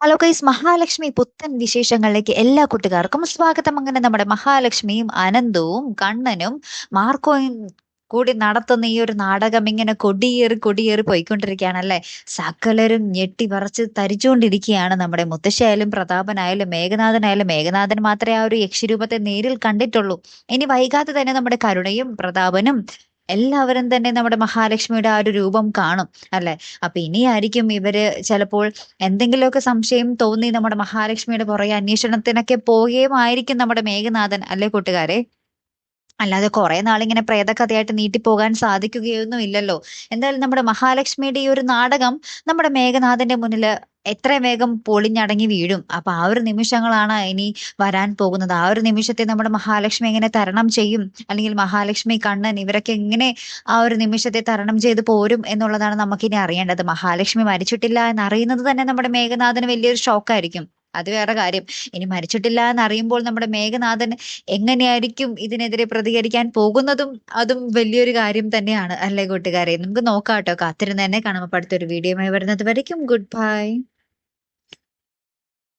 Hello കൈസ് മഹാലക്ഷ്മി പുത്തൻ വിശേഷങ്ങളിലേക്ക് എല്ലാ കൂട്ടുകാർക്കും സ്വാഗതം. അങ്ങനെ നമ്മുടെ മഹാലക്ഷ്മിയും അനന്തവും കണ്ണനും മാർക്കോയും കൂടി നടത്തുന്ന ഈ ഒരു നാടകം ഇങ്ങനെ കൊടിയേറി കൊടിയേറി പോയിക്കൊണ്ടിരിക്കുകയാണ് പോയിക്കൊണ്ടിരിക്കുകയാണല്ലേ? സകലരും ഞെട്ടി പറച്ച് തരിച്ചുകൊണ്ടിരിക്കുകയാണ് നമ്മുടെ മുത്തശ്ശയായാലും പ്രതാപനായാലും മേഘനാഥനായാലും. മേഘനാഥൻ മാത്രമേ ആ ഒരു യക്ഷിരൂപത്തെ നേരിൽ കണ്ടിട്ടുള്ളൂ. ഇനി വൈകാതെ തന്നെ നമ്മുടെ കരുണയും പ്രതാപനും എല്ലാവരും തന്നെ നമ്മുടെ മഹാലക്ഷ്മിയുടെ ആ ഒരു രൂപം കാണും അല്ലെ? അപ്പൊ ഇനിയായിരിക്കും ഇവർ ചിലപ്പോൾ എന്തെങ്കിലുമൊക്കെ സംശയം തോന്നി നമ്മുടെ മഹാലക്ഷ്മിയുടെ പുറകെ അന്വേഷണത്തിനൊക്കെ പോവുകയുമായിരിക്കും നമ്മുടെ മേഘനാഥൻ അല്ലെ കൂട്ടുകാരെ? അല്ലാതെ കുറെ നാളിങ്ങനെ പ്രേതകഥയായിട്ട് നീട്ടിപ്പോകാൻ സാധിക്കുകയൊന്നും ഇല്ലല്ലോ എന്തായാലും നമ്മുടെ മഹാലക്ഷ്മിയുടെ ഈ ഒരു നാടകം നമ്മുടെ മേഘനാഥന്റെ മുന്നിൽ എത്രയും വേഗം പൊളിഞ്ഞടങ്ങി വീഴും. അപ്പൊ ആ ഒരു നിമിഷങ്ങളാണ് ഇനി വരാൻ പോകുന്നത്. ആ ഒരു നിമിഷത്തെ നമ്മുടെ മഹാലക്ഷ്മി എങ്ങനെ തരണം ചെയ്യും? അല്ലെങ്കിൽ മഹാലക്ഷ്മി കണ്ണൻ ഇവരൊക്കെ എങ്ങനെ ആ ഒരു നിമിഷത്തെ തരണം ചെയ്ത് പോരും എന്നുള്ളതാണ് നമുക്കിനി അറിയേണ്ടത്. മഹാലക്ഷ്മി മരിച്ചിട്ടില്ല എന്നറിയുന്നത് തന്നെ നമ്മുടെ മേഘനാഥന് വലിയൊരു ഷോക്കായിരിക്കും അത് വേറെ കാര്യം. ഇനി മരിച്ചിട്ടില്ല എന്നറിയുമ്പോൾ നമ്മുടെ മേഘനാഥൻ എങ്ങനെയായിരിക്കും ഇതിനെതിരെ പ്രതികരിക്കാൻ പോകുന്നതും അതും വലിയൊരു കാര്യം തന്നെയാണ് അല്ലേ കൂട്ടുകാരെ? നമുക്ക് നോക്കാം കേട്ടോ. കാത്തിരുന്ന് തന്നെ കാണുമ്പോൾ അടുത്തൊരു വീഡിയോയുമായി വരുന്നത് വരയ്ക്കും. Good bye